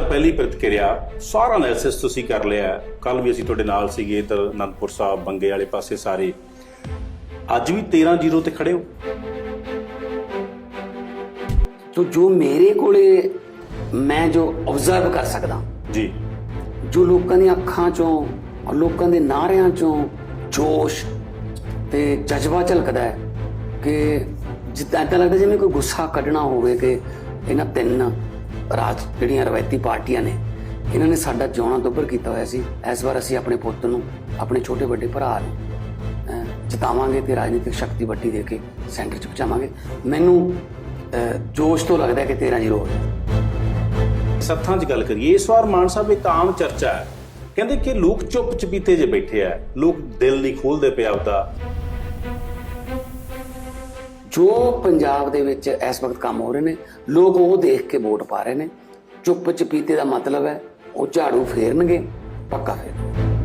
ਪਹਿਲੀ ਪ੍ਰਤੀਕਿਰਿਆ ਸਾਰਾ ਅਨਾਲਿਸਿਸ ਤੁਸੀਂ ਕਰ ਲਿਆ ਕੱਲ ਵੀ ਅਸੀਂ ਤੁਹਾਡੇ ਨਾਲ ਸੀਗੇ ਤਾਂ ਅਨੰਦਪੁਰ ਸਾਹਿਬ ਬੰਗੇ ਵਾਲੇ ਪਾਸੇ ਸਾਰੇ। ਅੱਜ ਵੀ 13-0 ਤੇ ਖੜੇ ਹੋ। ਤੋ ਜੋ ਮੇਰੇ ਕੋਲੇ ਮੈਂ ਜੋ ਆਬਜ਼ਰਵ ਕਰ ਸਕਦਾ ਜੀ। ਜੋ ਲੋਕਾਂ ਦੀਆਂ ਅੱਖਾਂ ਚੋਂ ਲੋਕਾਂ ਦੇ ਨਾਰਿਆਂ ਚੋਂ ਜੋਸ਼ ਤੇ ਜਜ਼ਬਾ ਝਲਕਦਾ ਹੈ ਕਿ ਜਿੱਦਾਂ ਤਾਂ ਲੱਗਦਾ ਜਿਵੇਂ ਕੋਈ ਗੁੱਸਾ ਕੱਢਣਾ ਹੋਵੇ ਕਿ ਇਹਨਾਂ ਤਿੰਨ ਰਾਜ ਜਿਹੜੀਆਂ ਰਵਾਇਤੀ ਪਾਰਟੀਆਂ ਨੇ ਇਹਨਾਂ ਨੇ ਸਾਡਾ ਜਿਉਣਾ ਦੁੱਭਰ ਕੀਤਾ ਹੋਇਆ ਸੀ। ਇਸ ਵਾਰ ਅਸੀਂ ਆਪਣੇ ਪੁੱਤ ਨੂੰ ਆਪਣੇ ਛੋਟੇ ਵੱਡੇ ਭਰਾ ਨੂੰ ਅਹ, ਜਿਤਾਵਾਂਗੇ ਤੇ ਰਾਜਨੀਤਿਕ ਸ਼ਕਤੀ ਵੱਡੀ ਦੇ ਕੇ ਸੈਂਟਰ ਚ ਪਹੁੰਚਾਵਾਂਗੇ। ਮੈਨੂੰ ਜੋਸ਼ ਤੋਂ ਲੱਗਦਾ ਕਿ 13 ਜ਼ੀਰੋ ਹੋਵੇ। ਸੱਥਾਂ 'ਚ ਗੱਲ ਕਰੀਏ ਇਸ ਵਾਰ ਮਾਨ ਸਾਹਿਬ ਇੱਕ ਆਮ ਚਰਚਾ ਹੈ। ਕਹਿੰਦੇ ਕਿ ਲੋਕ ਚੁੱਪ ਚਪੀਤੇ ਜੇ ਬੈਠੇ ਆ ਲੋਕ ਦਿਲ ਨਹੀਂ ਖੋਲਦੇ ਪਿਆ ਆਪਦਾ ਜੋ ਪੰਜਾਬ ਦੇ ਵਿੱਚ ਇਸ ਵਕਤ ਕੰਮ ਹੋ ਰਹੇ ਨੇ, ਲੋਕ ਉਹ ਦੇਖ ਕੇ ਵੋਟ ਪਾ ਰਹੇ ਨੇ। ਚੁੱਪ ਚਪੀਤੇ ਦਾ ਮਤਲਬ ਹੈ, ਉਹ ਝਾੜੂ ਫੇਰਨਗੇ, ਪੱਕਾ ਫੇਰ।